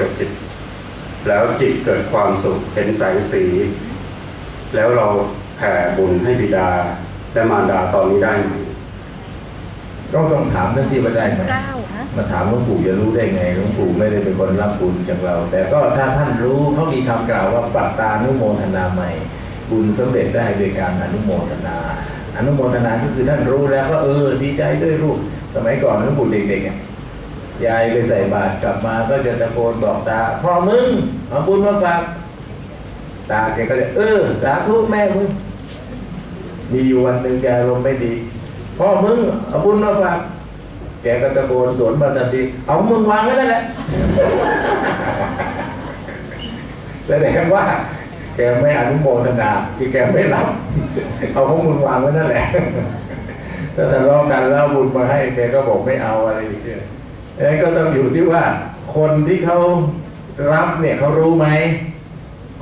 เกิดจิต แล้วจิตเกิดความสุขเห็นแสงสี แล้วเราแผ่บุญให้บิดาและมารดาตอนนี้ได้ไหมก็ต้องถามท่านที่ว่าได้ไหมเก้าฮะมาถามหลวงปู่จะรู้ได้ไงหลวงปู่ไม่ได้เป็นคนรับบุญจากเรา แต่ก็ถ้าท่านรู้เขามีคำกล่าวว่าปัตตานุโมทนาใหม่ บุญสำเร็จได้โดยการอนุโมทนา อนุโมทนาก็คือท่านรู้แล้วก็เออดีใจด้วยลูกสมัยก่อนหลวงปู่เด็กๆอะ ยายไปใส่บาตรกลับมาก็จะตะโกนบอกตาพ่อมึงเอาบุญมาฝากตาแกก็จะเออ สาธุแม่มึงมีอยู่วันหนึ่งแกอารมณ์ไม่ดีพ่อมึงเอาบุญมาฝากแกก็ตะโกนสวนมาทันทีเอามึงวางไว้นั่นแหละแสดงว่า แกไม่อนุโมทนาคือแกไม่รับ เอาของมึงวางไว้นั่นแหละถ้าทะเลาะกันแล้วบุญมาให้แกก็บอกไม่เอาอะไรอย่างเงี้ย นั้นก็ต้องอยู่ที่ว่าคนที่เขารับเนี่ยเขารู้ไหม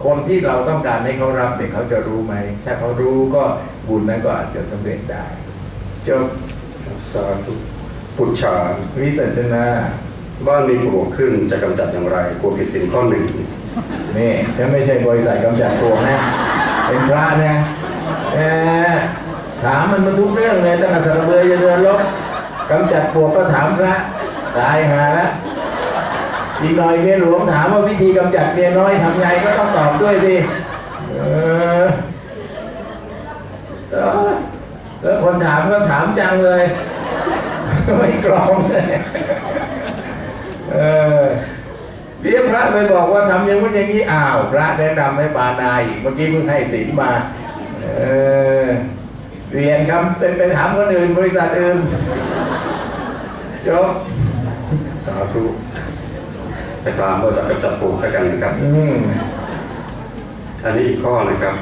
คนที่เราต้องการให้เขารับเนี่ยเขาจะรู้ไหม ถ้าเขารู้ก็บุญนั้นก็อาจจะสำเร็จได้จบสาธุปุจฉาวิสัชนาบ้านมีปลวกขึ้นจะกำจัดอย่างไรกลัวผิดสินข้อหนึ่งนี่ฉันไม่ใช่บริษัทกำจัดปลวกนะ เป็นพระนะถามมันมาทุกเรื่องเลยตั้งแต่สัตว์เบือจะเดินลบกำจัดปลวกก็ถามพระ ตายหาละอีกหน่อยเมียหลวงถามว่าวิธีกำจัดเมียน้อยทำไงก็ต้องตอบด้วยสิเออเออแล้วคนถามก็ถามจังเลย ไม่กรองเลยเออเรียกพระไปบอกว่าทำอย่างนู้นอย่างนี้อ้าวพระแนะนำให้ปานาอีกเมื่อกี้เพิ่งให้ศีลมาเออเรียนครับเป็นไปถามคนอื่นบริษัทอื่นจบ สาธุไปถามบริษัทกำจัดปลวกแล้วกันนะครับอืมอันนี้อีกข้อนะครับ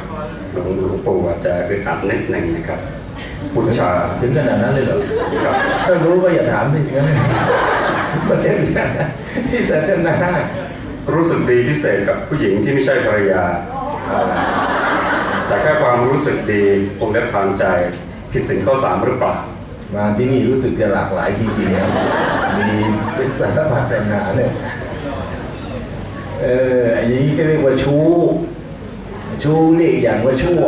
หลวงหลวงปู่อาจจะอึดอัดนิดหนึ่งนะครับปุจฉาถึงขนาดนั้นเลยเหรอครับถ้ารู้ก็อย่าถามดิงั้นมาเช่นกันที่สัจนารู้สึกดีพิเศษกับผู้หญิงที่ไม่ใช่ภรรยา แต่แค่ความรู้สึกดีคงได้ทางใจผิดสินข้อสามหรือเปล่า มาที่นี่รู้สึกจะหลากหลายจริงๆครับมีเป็นสารพัดแต่งหาเนี่ยเอออย่างนี้ก็เรียกว่าชู้ ชู้เรียกอย่างว่าชั่ว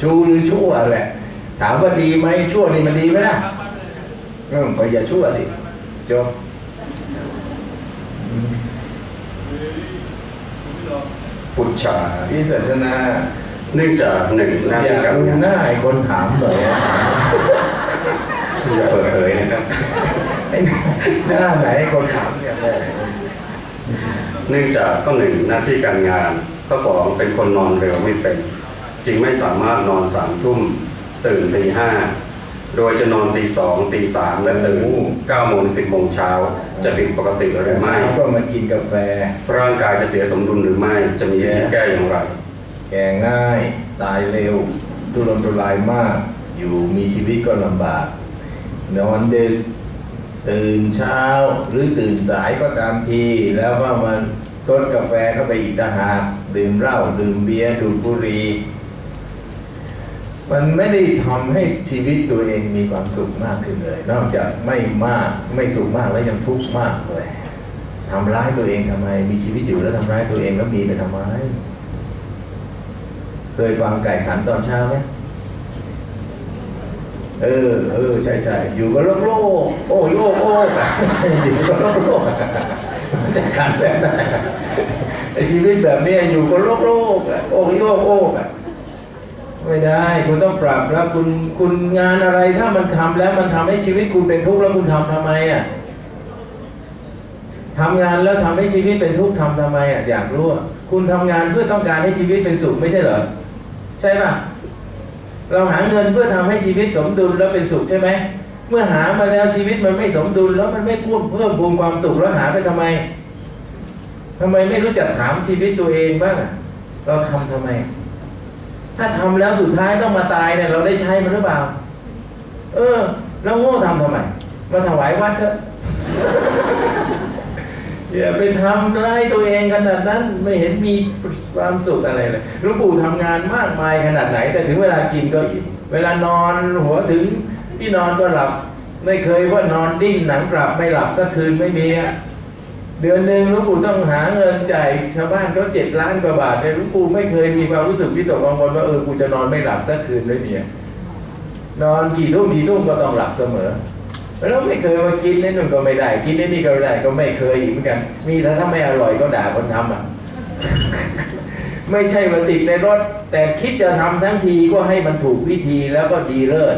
ชู้หรือชั่วแหละ ถามว่าดีไหมชั่วนี่มันดีไหมล่ะอืมก็อย่าชั่วสิจบปุจฉาพี่ศาสนา เนื่องจากหนึ่งหน้าอที่ยากการรู้งานหน้าไอ้คนถามหน่อยนะอย่าเปิดเผยนะครับ ไอ้หน้าไหนไอ้คนถามเนี่ยแม่เนื่องจากข้อหนึ่งหน้าที่การงาน ข้อสองเป็นคนนอนเร็วไม่เป็น จึงไม่สามารถนอนสามทุ่มตื่นตีห้าโดยจะนอนตีสองตีสามและตื่นเก้าโมงสิบโมงเช้าจะผิดปกติหรือไม่ เช้าก็มากินกาแฟ ร่างกายจะเสียสมดุลหรือไม่จะมีวิธีแก้อย่างไร แก่ง่าย ตายเร็ว ทุรนทุรายมาก อยู่มีชีวิตก็ลำบาก นอนดึก ตื่นเช้าหรือตื่นสายก็ตามที แล้วก็มาซดกาแฟเข้าไปอีกต่างหากดื่มเหล้าดื่มเบียร์ดูดบุหรี่มันไม่ได้ทำให้ชีวิตตัวเองมีความสุขมากขึ้นเลย นอกจากไม่มากไม่สุขมากแล้วยังทุกข์มากเลยทำร้ายตัวเองทำไม มีชีวิตอยู่แล้วทำร้ายตัวเองแล้วมีไปทำไม เคยฟังไก่ขันตอนเช้าไหมเออ เออ ใช่ใช่อยู่กับโลกโลกโอ้โยกโอ้กอยู่กับโลกโลกจะขันแบบนั้นไอชีวิตแบบเนี้ยอยู่กับโลกโลกโอ้โยกโอ้กอไม่ได้ คุณต้องปรับแล้วคุณคุณงานอะไรถ้ามันทำแล้วมันทำให้ชีวิตคุณเป็นทุกข์แล้วคุณทำทำไมอะทำงานแล้วทำให้ชีวิตเป็นทุกข์ทำทำไมอะอยากรู้คุณทำงานเพื่อต้องการให้ชีวิตเป็นสุขไม่ใช่เหรอ ใช่ป่ะ เราหาเงินเพื่อทำให้ชีวิตสมดุลแล้วเป็นสุขใช่ไหม เมื่อหามาแล้วชีวิตมันไม่สมดุลแล้วมันไม่เพิ่มเพิ่มพูนความสุขแล้วหาไปทำไมทำไมไม่รู้จักถามชีวิตตัวเองบ้าง เราทำทำไม ถ้าทำแล้วสุดท้ายต้องมาตายเนี่ยเราได้ใช้มันหรือเปล่า เออ แล้วโง่ทำทำไม มาถวายวัดเถอะ อย่าไปทำร้ายตัวเองขนาดนั้นไม่เห็นมีความสุขอะไรเลยหลวงปู่ทำงานมากมายขนาดไหน แต่ถึงเวลากินก็อิ่มเวลานอนหัวถึงที่นอนก็หลับ ไม่เคยว่านอนดิ้นหนังกลับไม่หลับสักคืนไม่มีอะเดือนหนึ่งหลวงปู่ต้องหาเงินจ่ายชาวบ้านเขาเจ็ดล้านกว่าบาทแต่หลวงปู่ไม่เคยมีความรู้สึกวิตกกังวลว่าเออกูจะนอนไม่หลับสักคืนด้วยเนี่ยนอนกี่ทุ่มกี่ทุ่มก็ต้องหลับเสมอ แล้วไม่เคยมากินนี่นู่นก็ไม่ได้ กินนี่นี่ก็ไม่ได้ก็ไม่เคยอีกเหมือนกัน มีแต่ถ้าไม่อร่อยก็ด่าคนทำอะไม่ใช่มาติดในรถ แต่คิดจะทำทั้งทีก็ให้มันถูกวิธีแล้วก็ดีเลิศ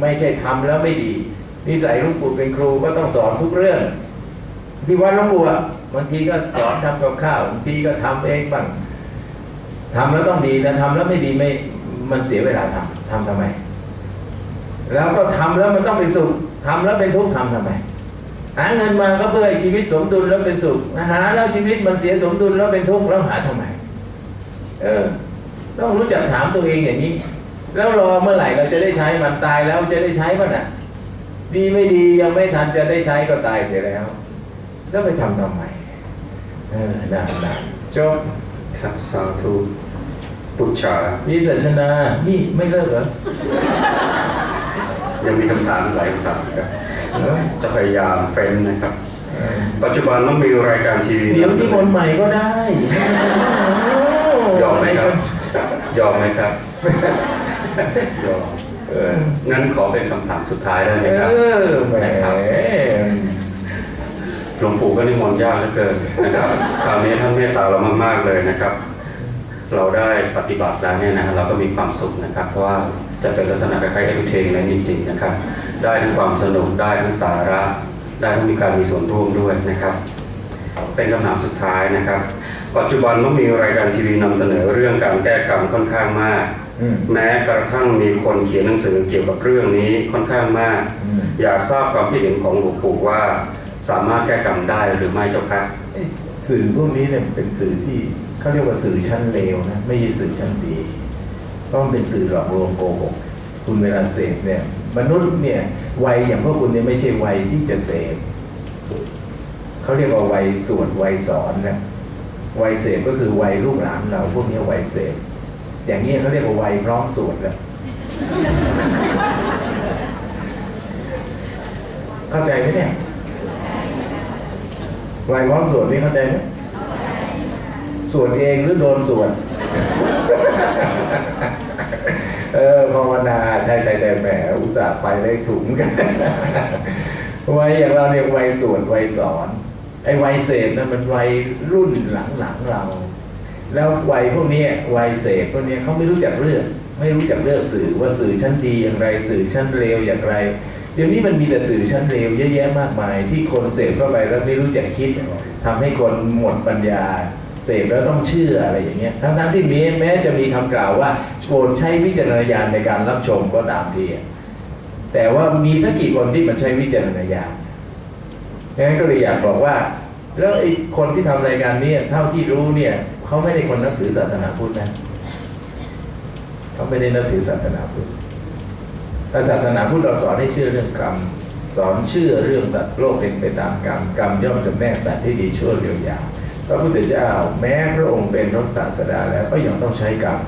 ไม่ใช่ทำแล้วไม่ดี นิสัยลุงปู่เป็นครูก็ต้องสอนทุกเรื่อง ที่วัดหลวงปู่บางทีก็สอนทำกับข้าวบางทีก็ทำเองบ้างทำแล้วต้องดีแต่ทำแล้วไม่ดีไม่มันเสียเวลาทำทำทำไม แล้วก็ทำแล้วมันต้องเป็นสุข ทำแล้วเป็นทุกข์ทำทำไมหาเงินมาก็เพื่อให้ชีวิตสมดุลแล้วเป็นสุขหาแล้วชีวิตมันเสียสมดุลแล้วเป็นทุกข์แล้วหาทำไม เออ ต้องรู้จักถามตัวเองอย่างนี้ แล้วรอเมื่อไหร่เราจะได้ใช้มันตายแล้วจะได้ใช้ป่ะน่ะ ดีไม่ดียังไม่ทันจะได้ใช้ก็ตายเสียแล้ว แล้วไปทำทำไม เออน่านานจบครับสาธุปุจฉาวิสัชนา นี่ไม่เลิกเหรอ ยังมีคำถามอีกหลายคำถามครับเออจะพยายามเฟ้นนะครับเออปัจจุบันต้องมีรายการทีวีเดี๋ยวที่คนใหม่ก็ได้ยอมไหมครับยอมไหมครับยอมเอองั้นขอเป็นคำถามสุดท้ายได้ไหมครับเออแหมนะครับหลวงปู่ก็นิมนต์ยากเหลือเกินนะครับ คราวนี้ท่านเมตตาเรามาก ๆ เลยนะครับ เราได้ปฏิบัติแล้วเนี่ยนะเราก็มีความสุขนะครับ เพราะว่า จะเป็นลักษณะคล้ายๆเอดูเทนเลยจริงๆนะครับ ได้ทั้งความสนุกได้ทั้งสาระ ได้ทั้งมีการมีส่วนร่วมด้วยนะครับ เป็นคำถามสุดท้ายนะครับ ปัจจุบันต้องมีรายการทีวีนำเสนอเรื่องการแก้กรรมค่อนข้างมากอืมแม้กระทั่งมีคนเขียนหนังสือเกี่ยวกับเรื่องนี้ค่อนข้างมากอืมอยากทราบความคิดเห็นของหลวงปู่ว่า สามารถแก้กรรมได้หรือไม่เจ้าคะไอ้สื่อพวกนี้เนี่ยเป็นสื่อที่เขาเรียกว่าสื่อชั้นเลวนะไม่ใช่สื่อชั้นดีเพ ราะมันเป็นสื่อหลอกลวงโกหกคุณเวลาเสพเนี่ย มนุษย์เนี่ยวัยอย่างพวกคุณเนี่ยไม่ใช่วัยที่จะเสพเขาเรียกว่าวัยสวดวัยสอนนะวัยเสพก็คือวัยลูกหลานเราพวกนี้วัยเสพอย่างนี้เขาเรียกว่าวัยพร้อมสวดแล้วเข้าใจไหมเนี่ยวัยพร้อมสวดนี่เข้าใจไหมสวดเองหรือโดนสวด เออภาวนาใช่ใช่ใช่แหมอุตส่าห์ไปเลขถุงกันวัยอย่างเราเนี่ยวัยสวดวัยสอนไอ้วัยเสพนะมันวัยรุ่นหลังๆเรา แล้ววัยพวกนี้วัยเสพพวกนี้เขาไม่รู้จักเลือกไม่รู้จักเลือกสื่อว่าสื่อชั้นดีอย่างไรสื่อชั้นเลวอย่างไร เดี๋ยวนี้มันมีแต่สื่อชั้นเลวเยอะแยะมากมาย ที่คนเสพเข้าไปแล้วไม่รู้จักคิดทำให้คนหมดปัญญาเสพแล้วต้องเชื่ออะไรอย่างเงี้ยทั้งๆที่มีแม้จะมีคำกล่าวว่า โปรดใช้วิจารณญาณในการรับชมก็ตามทีแต่ว่ามีสักกี่คนที่มันใช้วิจารณญาณงั้นก็เลยอยากบอกว่า แล้วไอ้คนที่ทำรายการนี้เท่าที่รู้เนี่ยเขาไม่ได้คนนับถือศาสนาพุทธนะเขาไม่ได้นับถือศาสนาพุทธแต่ศาสนาพุทธเราสอนให้เชื่อเรื่องกรรมสอนเชื่อเรื่องสัตว์โลกเป็นไปตามกรรมกรรมย่อมจำแนกสัตว์ที่ดีชั่วเรียวยาวพระพุทธเจ้าแม้พระองค์เป็นพระศาสดาแล้วก็ยังต้องใช้กรรม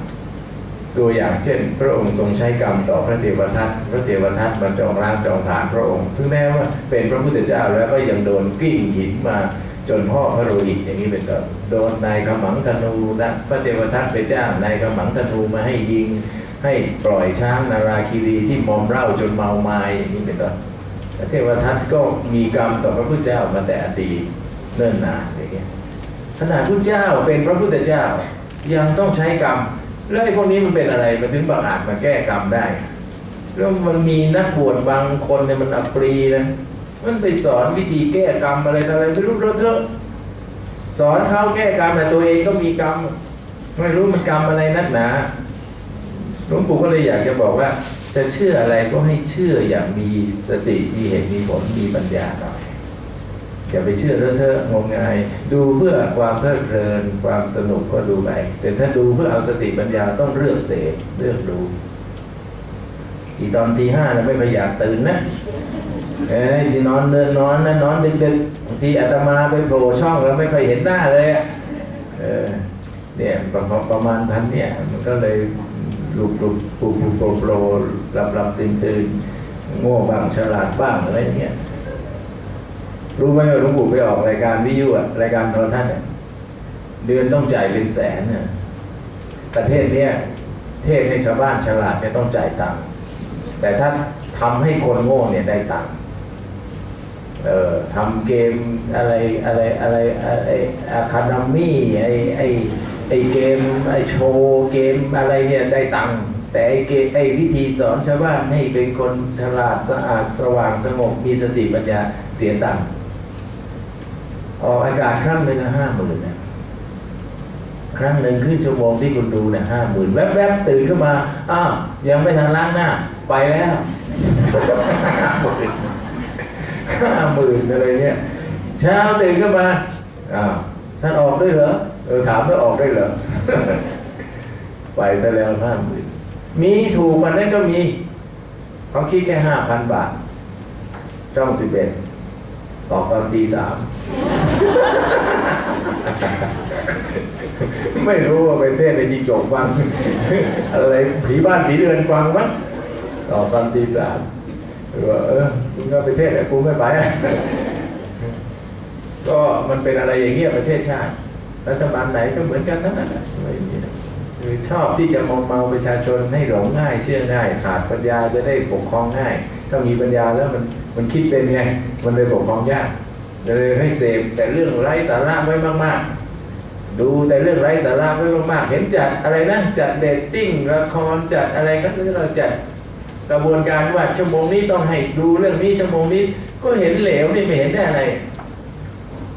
ตัวอย่างเช่น พระองค์ทรงใช้กรรมต่อพระเทวทัตพระเทวทัตมาจองร่างจองฐานพระองค์ ซึ่งแม้ว่าเป็นพระพุทธเจ้าแล้วก็ยังโดนกลิ้งหินมาจนพ่อพระโลหิตอย่างนี้เป็นต้นโดนนายขมังธนูนะพระเทวทัตไปจ้างนายขมังธนูมาให้ยิง ให้ปล่อยช้างนาราคีรีที่มอมเหล้าจนเมาไม้อย่างนี้เป็นต้นพระเทวทัตก็มีกรรมต่อพระพุทธเจ้ามาแต่อดีตเนิ่นนานอย่างเงี้ยขนาดพระเจ้าเป็นพระพุทธเจ้ายังต้องใช้กรรม แล้วไอ้พวกนี้มันเป็นอะไรมันถึงบังอาจมาแก้กรรมได้ แล้วมันมีนักบวชบางคนเนี่ยมันอัปรีนะมันไปสอนวิธีแก้กรรมอะไรอะไรไม่รู้เลอะเทอะสอนเขาแก้กรรมแต่ตัวเองก็มีกรรมไม่รู้มันกรรมอะไรนักหนาหลวงปู่ก็เลยอยากจะบอกว่า จะเชื่ออะไรก็ให้เชื่ออย่างมีสติมีเหตุมีผลมีปัญญาหน่อย อย่าไปเชื่อเลอะเทอะงมงาย ดูเพื่อความเพลิดเพลินความสนุกก็ดูไปแต่ถ้าดูเพื่อเอาสติปัญญาต้องเลือกเสพเลือกดู อีตอนตีห้านะไม่ค่อยอยากตื่นนะเอ้ยที่นอนเดินนอนนะนอนดึกๆบางทีอาตมาไปโผล่ช่องแล้วไม่ค่อยเห็นหน้าเลยเออเนี่ยประมาณประมาณพันเนี่ยมันก็เลยลุกลุกปูปูโปรโปรหลับหลับตื่นตื่นโง่บ้างฉลาดบ้างอะไรเงี้ย รู้ไหมว่าหลวงปู่ไปออกรายการวิทยุอะรายการโทรทัศน์เนี่ยเดือนต้องจ่ายเป็นแสนน่ะประเทศเนี้ยเทศให้ชาวบ้านฉลาดเนี่ยต้องจ่ายตังค์แต่ถ้าทำให้คนโง่เนี่ยได้ตังค์เอ่อทำเกมอะไรอะไรอะไรอะไรอะคาดมี่ไอไอไอเกมไอโชว์เกมอะไรเนี่ยได้ตังค์แต่ไอเกไอวิธีสอนชาวบ้านให้เป็นคนฉลาดสะอาดสว่างสงบมีสติปัญญาเสียตังค์ ออกอากาศครั้งหนึ่งห้าหมื่นนะครั้งหนึ่งครึ่งชั่วโมงที่คุณดูเนี่ยห้าหมื่นแวบๆตื่นขึ้นมา อ้าวยังไม่ทันล้างหน้า ไปแล้วห้าหมื่นห้าหมื่นอะไรเนี่ยเช้าตื่นขึ้นมาอ้าวท่านออกด้วยเหรอเออถามว่าออกได้เหรอไปซะแล้วห้าหมื่นมีถูกกว่านั้นก็มีเขาคิดแค่ห้าพันบาทช่องสิบเอ็ด ออกตอนตีสาม ไม่รู้ว่าไปเทศในจีจกฟัง อะไรผีบ้านผีเรือนฟังมั้งออกตอนตีสามหรือว่าเออมึงก็ไปเทศแต่กูไม่ไป ก็มันเป็นอะไรอย่างเงี้ยประเทศชาติ รัฐบาลไหนก็เหมือนกันทั้งนั้นน่ะไม่มีนะคือชอบที่จะมอมเมาประชาชนให้หลงง่ายเชื่อง่าย ขาดปัญญาจะได้ปกครองง่าย ถ้ามีปัญญาแล้วมัน มันคิดเป็นไง มันเลยปกครองยากเลยให้เสพแต่เรื่องไร้สาระไว้มากๆ ดูแต่เรื่องไร้สาระไว้มากๆ เห็นจัดอะไรนะจัดเดตติ้งละครจัดอะไรก็เราจัดกระบวนการว่าชั่วโมงนี้ต้องให้ดูเรื่องนี้ชั่วโมงนี้ ก็เห็นเหลวนี่ไม่เห็นได้อะไร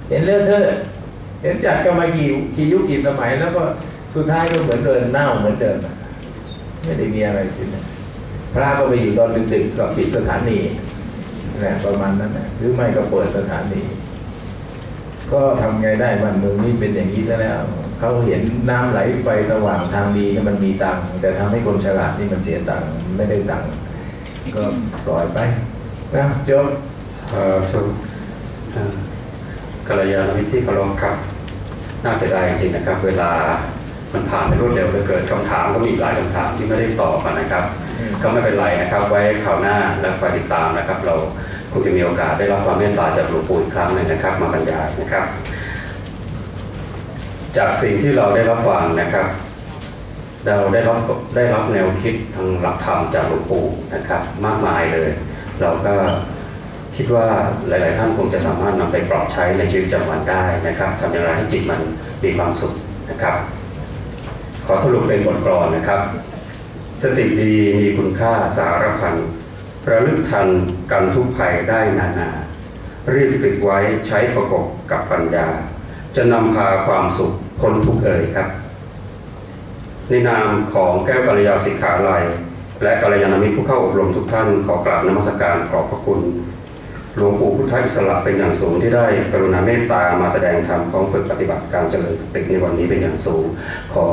เห็นเลอะเทอะเห็นจัดกันมากี่กี่ยุคกี่สมัยแล้วก็สุดท้ายก็เหมือนเดินเน่าเหมือนเดิมไม่ได้มีอะไรขึ้นพระก็ไปอยู่ตอนดึกๆก็ปิดสถานี นะประมาณนั้นนะหรือไม่ก็เปิดสถานี ก็ทำไงได้บ้านเมืองนี่เป็นอย่างนี้ซะแล้วเขาเห็นน้ำไหลไฟสว่างทางดีมันมีตังค์แต่ทำให้คนฉลาดนี่มันเสียตังค์ไม่ได้ตังค์ก็ปล่อยไปนะจบสาธุเอ่อกัลยาณมิตรที่เคารพครับ น่าเสียดายจริงๆนะครับ เวลา มันผ่านไปรวดเร็วเหลือเกินคำถามก็มีอีกหลายคำถามที่ไม่ได้ตอบอะนะครับอืมก็ไม่เป็นไรนะครับ ไว้คราวหน้าและคอยติดตามนะครับ เราคงจะมีโอกาสได้รับความเมตตาจากหลวงปู่อีกครั้งหนึ่งนะครับ มาบรรยายนะครับ จากสิ่งที่เราได้รับฟังนะครับ เราได้รับได้รับแนวคิดทางหลักธรรมจากหลวงปู่นะครับ มากมายเลย เราก็คิดว่าหลาย ๆ ท่านคงจะสามารถนำไปปรับใช้ในชีวิตประจำวันได้นะครับทำอย่างไรให้จิตมันมีความสุขนะครับ ขอสรุปเป็นบทกลอนนะครับ สติดีมีคุณค่าสารพันระลึกทันกันทุกภัยได้นานา รีบฝึกไว้ใช้ประกบกับปัญญา จะนำพาความสุขพ้นทุกเอ่ยครับ ในนามของแก้วกัลยาสิกขาลัย และกัลยาณมิตรผู้เข้าอบรมทุกท่านขอกราบนมัสการขอบพระคุณ หลวงปู่พุทธอิสระเป็นอย่างสูงที่ได้กรุณาเมตตามาแสดงธรรมพร้อมฝึกปฏิบัติการเจริญสติในวันนี้เป็นอย่างสูง ขอ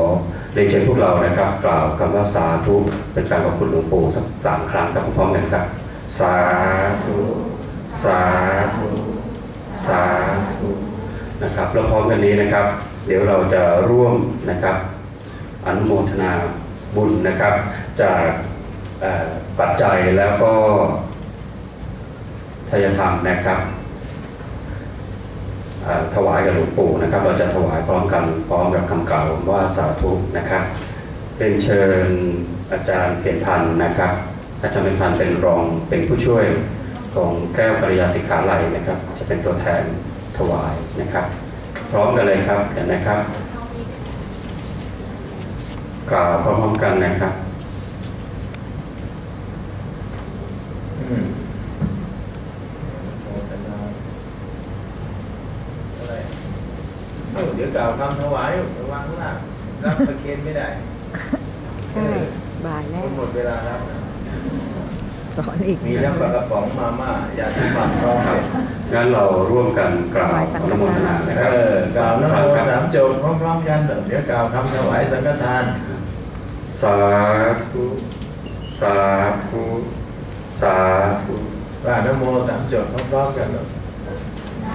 เรียนเชิญพวกเรานะครับ กล่าวคำว่าสาธุเป็นการขอบคุณหลวงปู่สักสามครั้งครับพร้อมกันครับ สาธุสาธุสาธุนะครับแล้วพร้อมกันนี้นะครับ เดี๋ยวเราจะร่วมนะครับอนุโมทนาบุญนะครับ จากปัจจัยแล้วก็ ทายธรรมนะครับถวายกับหลวงปู่นะครับ เราจะถวายพร้อมกันพร้อมกับคำกล่าวว่าสาธุนะครับ เป็นเชิญอาจารย์เพียรพันธ์นะครับ อาจารย์เพียรพันธ์เป็นรองเป็นผู้ช่วยของแก้วกัลยาสิกขาลัยนะครับ จะเป็นตัวแทนถวายนะครับ พร้อมกันเลยครับนะครับกล่าวพร้อมๆกันนะครับ อืมโมทนาอะไรเอ้าเดี๋ยวกล่าวคำถวายระวังข้างล่างรับประเคนไม่ได้ใช่บ่ายแล้วหมดเวลาแล้วนะสอนอีกมีทั้งปลากระป๋องมาม่าอยากที่ฟังพร้อมกันงั้นเราร่วมกันกล่าวอนุโมทนานะครับเออกล่าวนะโมครั้งคสารับมจบพร้อมๆกันเดี๋ยวกล่าวคำถวายสังฆทาน สาธุสาธุสาธุว่านะโมสามจบพร้อมๆกัน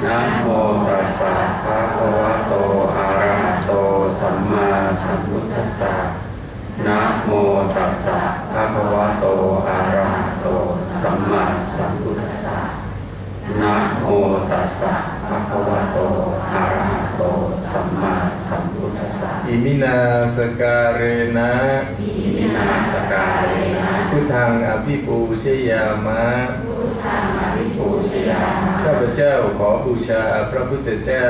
นะโมตัสสะภะคะวะโตอะระหะโตสัมมาสัมพุทธัสสะนะโมตัสสะภะคะวะโตอะระหะโตสัมมาสัมพุทธัสสะนะโมตัสสะภะคะวะโตอะระหะโตสัมมาสัมพุทธัสสะอิมินาสการเรนะอิมินาสการเรนะพุทธังอภิปูชยามะปูชยามา ข้าพเจ้าขอบูชาพระพุทธเจ้า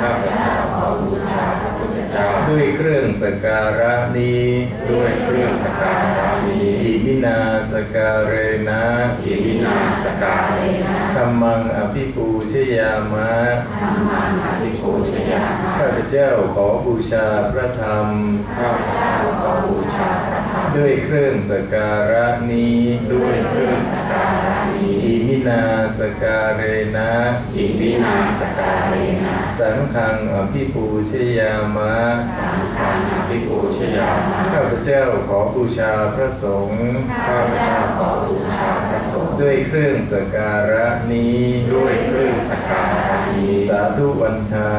ข้าพเจ้าขอบูชาพระพุทธเจ้า ด้วยเครื่องสกการะนี้ ด้วยเครื่องสกการะนี้อิมินาสการเรนะอิมินาสการเรนะธรรมังอภิปูชยามะปูชยามาข้าพเจ้าขอบูชาพระธรรม ข้าพเจ้าขอบูชาพระธรรม ด้วยเครื่องสกการะนี้ด้วยเครื่องสกการะนี้อิมินาสการเรนะอิมินาสการเรนะสังฆังอภิปูชยามะสังฆังอภิปูชยามาข้าพเจ้าขอบูชาพระสงฆ์ข้าพเจ้าขอบูชาพระสงฆ์ด้วยเครื่องสกการะนี้ด้วยเครื่องสกการะนี้สาธุวันทา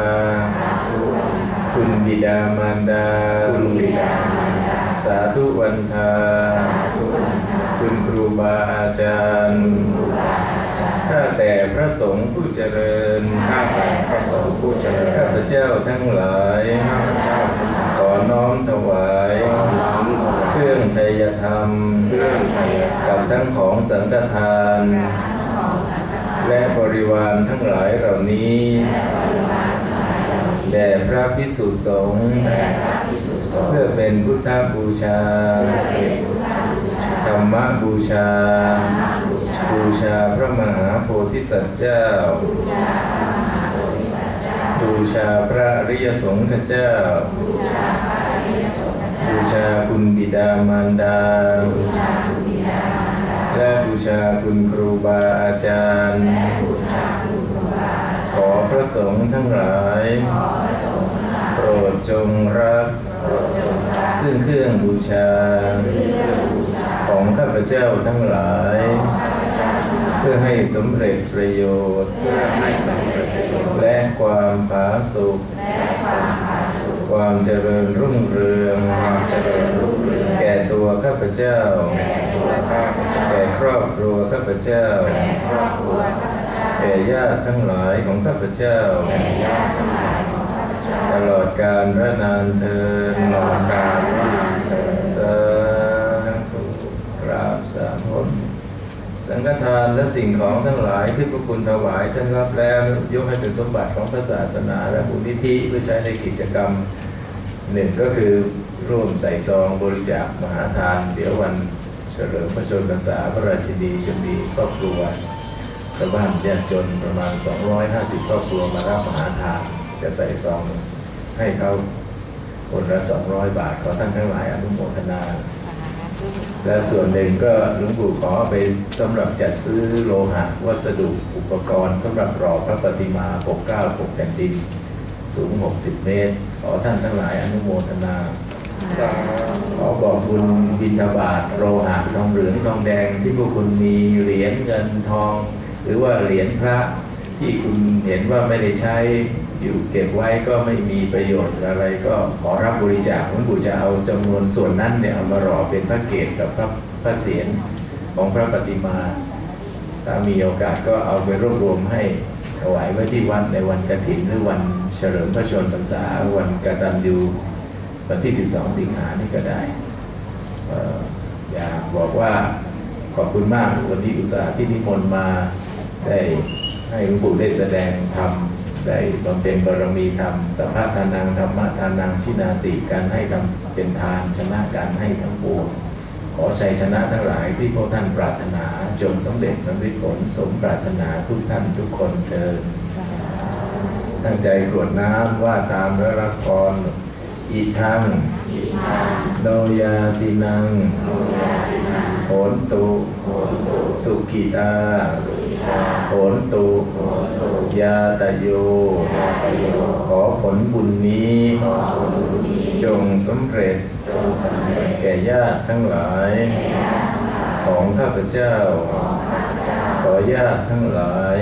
คุณบิดามารดาคุณบิดามารดา สาธุวันทา คุณครูบาอาจารย์ ข้าแต่พระสงฆ์ผู้เจริญ ข้าแต่พระสงฆ์ผู้เจริญ ข้าพเจ้าทั้งหลายข้าพเจ้าทั้งหลายขอน้อมถวายน้อมถวาย เครื่องไทยธรรมเครื่องไทยธรรกับมทั้งของสังฆทาน และบริวารทั้งหลายเหล่านี้ แด่พระพิสุสงฆ์พิสุสงฆ์ เพื่อเป็นพุทธบูชาธรรมบูชา บูชาพระมหาโพธิสัตว์เจ้า บูชาพระอริยสงฆ์เจ้า บูชาคุณบิดามารดา และบูชาคุณครูบาอาจารย์ ขอพระสงฆ์ทั้งหลาย โปรดจงรับ ซึ่งเครื่องบูชา ของข้าพเจ้าทั้งหลาย เพื่อให้สำเร็จประโยชน์เพื่อให้สำเร็จและความผาสุกความเจริญรุ่งเรือง แก่ตัวข้าพเจ้า แก่ครอบครัวข้าพเจ้า แก่ญาติทั้งหลายของข้าพเจ้า ตลอดกาลระนานเทินตลอดกาลนานเถิดสาธุกราบสามคนสังฆทานและสิ่งของทั้งหลายที่พระคุณถวายฉันรับแล้วยกให้เป็นสมบัติของพระศาสนาและบุญนิธิเพื่อใช้ในกิจกรรมหนึ่งก็คือร่วมใส่ซองบริจาคมหาทาน เดี๋ยววันเฉลิมพระชนมพรรษาพระราชินีจะมีครอบครัวชาวบ้านยากจนประมาณ 250 ครอบครัวมารับมหาทานจะใส่ซอง ให้เขาคนละ200บาทขอท่านทั้งหลายอนุโมทนา และส่วนหนึ่งก็หลวงปู่ขอไปสำหรับจัดซื้อโลหะวัสดุอุปกรณ์สำหรับรอพระปฏิมาปกเกล้าปกแผ่นดิน สูง 60 เมตร ขอท่านทั้งหลายอนุโมทนาขอบอกคุณบิณฑบาตโลหะทองเหลืองทองแดงที่พวกคุณมีเหรียญเงินทอง หรือว่าเหรียญพระที่คุณเห็นว่าไม่ได้ใช้ อยู่เก็บไว้ก็ไม่มีประโยชน์อะไรก็ขอรับบริจาคหลวงปู่จะเอาจำนวนส่วนนั้นเนี่ยเอามาหล่อเป็นพระเกศกับพระพระเศียรของพระปฏิมาถ้ามีโอกาสก็เอาไปรวบรวมให้ถวายไว้ที่วัดในวันกฐินหรือวันเฉลิมพระชนมพรรษาวันกตัญญูวันที่ 12 สิงหานี่ก็ได้เอ่ออยากบอกว่าขอบคุณมากวันนี้อุตส่าห์ที่นิมนต์มาได้ให้หลวงปู่ได้แสดงธรรม ได้บำเพ็ญบารมีธรรมสัพพะทานังธรรมะทานังชินาติการให้ทำเป็นทานชนะการให้ทั้งปวงขอชัยชนะทั้งหลายที่พวกท่านปรารถนาจงสำเร็จสำเร็จผลสมปรารถนาทุกท่านทุกคนเถิดตั้งใจกรวดน้ำว่าตามและรับพรอีทังโนยาตินังโหนตุ สุขิตาโหนตุ ยาตโย ขอผลบุญนี้จงสำเร็จ แก่ญาติทั้งหลาย ของข้าพเจ้า ขอญาติทั้งหลาย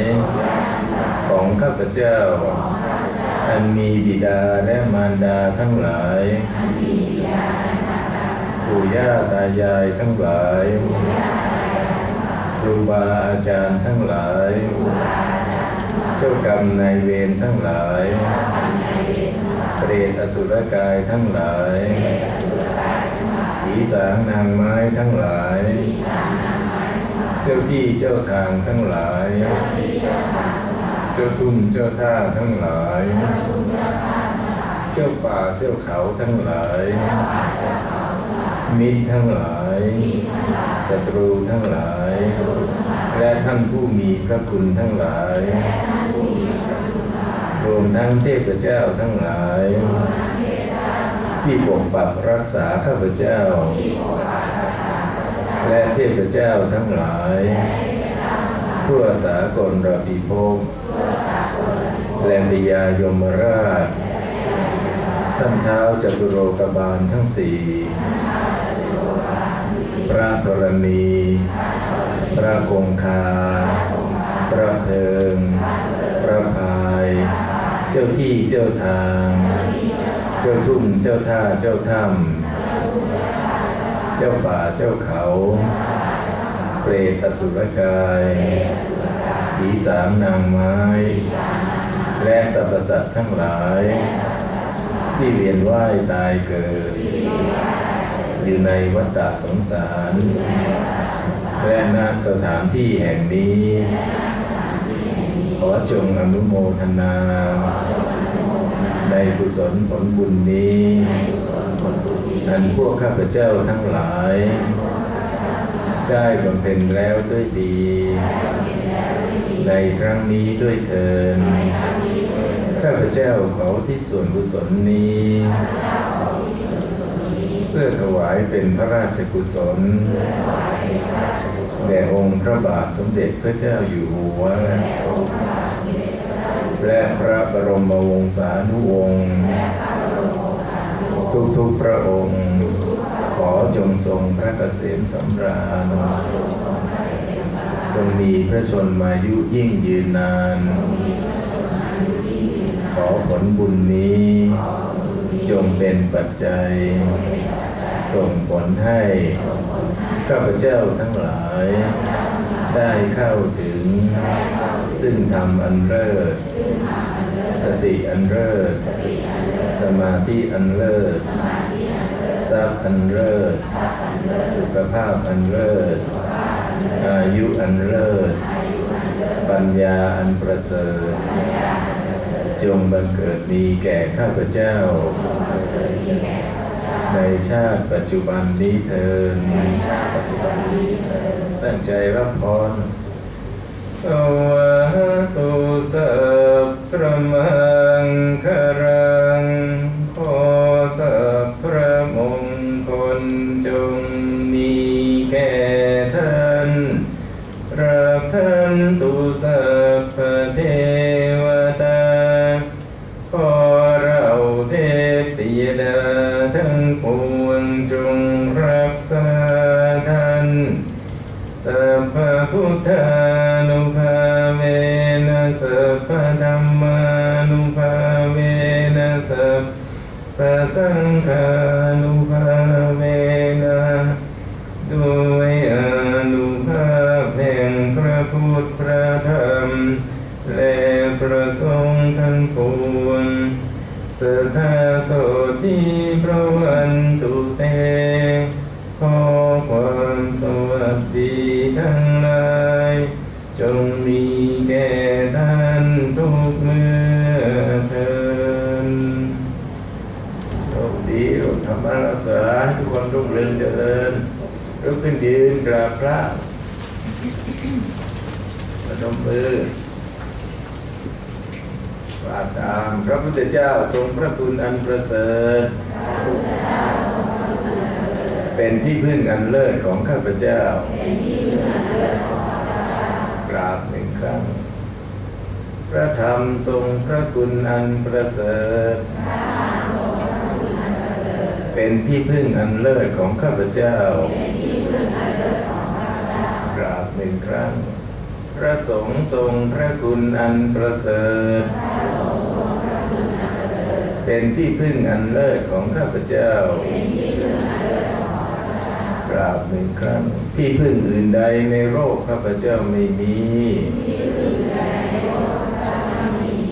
ของข้าพเจ้า อันมีบิดาและมารดาทั้งหลายปู่ย่าตายายทั้งหลายรรูบาอาจารย์ทั้งหลาย เจ้ากรรมนายเวรทั้งหลายเปรตอสุรกายทั้งหลายผีสางนางไม้ทั้งหลาย เจ้าที่เจ้าทางทั้งหลาย เจ้าทุ่งเจ้าท่าทั้งหลาย เจ้าป่าเจ้าเขาทั้งหลาย มิตรทั้งหลายศัตรูทั้งหลาย และท่านผู้มีพระคุณทั้งหลาย รวมทั้งเทพเจ้าทั้งหลาย ที่ปกปักรักษาข้าพเจ้า และเทพเจ้าทั้งหลาย ทั่วสากลระพีภพและปิยายมราช ท่านเท้าจตุโลกบาลทั้งสี่พระธรณี พระคงคา พระเพิง พระพา เจ้าที่เจ้าทาง เจ้าทุ่งเจ้าท่าเจ้าถ้ำเจ้าป่าเจ้าเขา เปรตอสุรกายผีสามนางไม้ และสรรพสัตว์ทั้งหลาย ที่เวียนว่ายตายเกิด อยู่ในวัฏสงสาร และณสถานที่แห่งนี้ จงอนุโมทนา ในกุศลผลบุญนี้อันพวกข้าพเจ้าทั้งหลาย ได้บำเพ็ญแล้วด้วยดี ในครั้งนี้ด้วยเทินข้าพเจ้าขอที่ส่วนกุศลนี้ เพื่อถวายเป็นพระราชกุศลแด่องค์พระบาทสมเด็จพระเจ้าอยู่หัว และพระบรมวงศานุวงศ์ทุกๆพระองค์ ขอจงทรงพระเกษมสำราญทรงมีพระชนมายุยิ่งยืนนาน ขอผลบุญนี้ จงเป็นปัจจัย ส่งผลให้ข้าพเจ้าทั้งหลาย ได้เข้าถึง ซึ่งธรรมอันเลิศสติอันเลิศสมาธิอันเลิศทรัพย์อันเลิศสุขภาพอันเลิศอายุอันเลิศปัญญาอันประเสริฐจงบังเกิดมีแก่ข้าพเจ้า ในชาติปัจจุบันนี้เทินตั้งใจรับพรโอ วะตุสัพพะมังคารังขอสัพพะมงคลจงมีแก่ท่านรักท่านตุสัพพะเทวตาขอเราเทพยดาทั้งปวงจงรักษาท่านสัพพะพุทธา สัพพะธรรมานุภาเวนะสัพพะสังฆานุภาเวนะด้วยอนุภาพแห่งพระพุทธพระธรรม และประสงค์ทั้งปวงสถาโสติพระวันตุเต ขอความสวัสดีทั้ง รวมธรรมรักษาทุกคนรุ่งเรืองเจริญลุกขึ้นยืนกราบพระประนมมือว่าตามพระพุทธเจ้าทรงพระคุณอันประเสริฐเป็นที่พึ่งอันเลิศของข้าพเจ้า กราบหนึ่งครั้ง พระธรรมทรงพระคุณอันประเสริฐ เป็นที่พึ่งอันเลิศของข้าพเจ้า กราบหนึ่งครั้ง พระสงฆ์ทรงพระคุณอันประเสริฐ เป็นที่พึ่งอันเลิศของข้าพเจ้ากราบหนึ่งครั้ง ที่พึ่งอื่นใดในโลกข้าพเจ้าไม่มี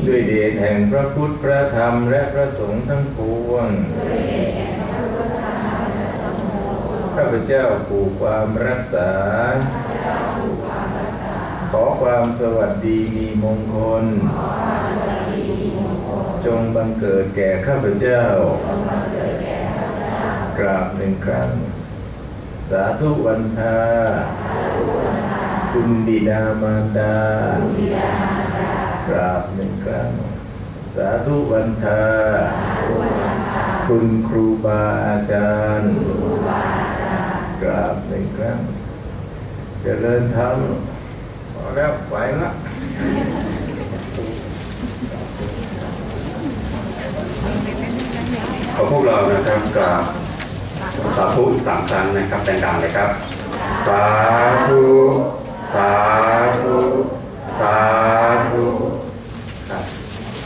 ด้วยเดชแห่งพระพุทธพระธรรมและพระสงฆ์ทั้งปวง ข้าพเจ้าผูกความรักษา ขอความสวัสดีมีมงคล จงบังเกิดแก่ข้าพเจ้ากราบหนึ่งครั้ง สาธุวันทาคุณบิดามารดากราบหนึ่งครั้ง สาธุวันทาคุณครูบาอาจารย์ ราบหนึ่งครั้งเจริญธรรมพอแล้วไหวละขอพวกเรานะครับกราบสาธุสามครั้งนะครับดังๆเลยครับ สาธุ สาธุ สาธุครับ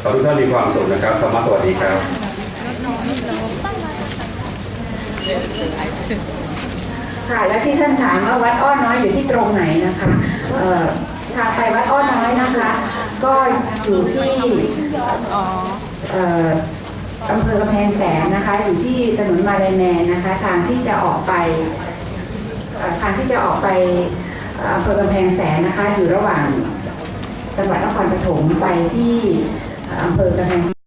ขอทุกท่านมีความสุขนะครับธรรมะสวัสดีครับ ค่ะ และที่ท่านถามว่าวัดอ้อน้อยอยู่ที่ตรงไหนนะคะเออทางไปวัดอ้อน้อยนะคะ ก็อยู่ที่เอออำเภอกำแพงแสนนะคะ อยู่ที่ถนนมาลายแมนนะคะ ทางที่จะออกไปทางที่จะออกไปอำเภอกำแพงแสนนะคะ อยู่ระหว่างจังหวัดนครปฐมไปที่อำเภอกำแพง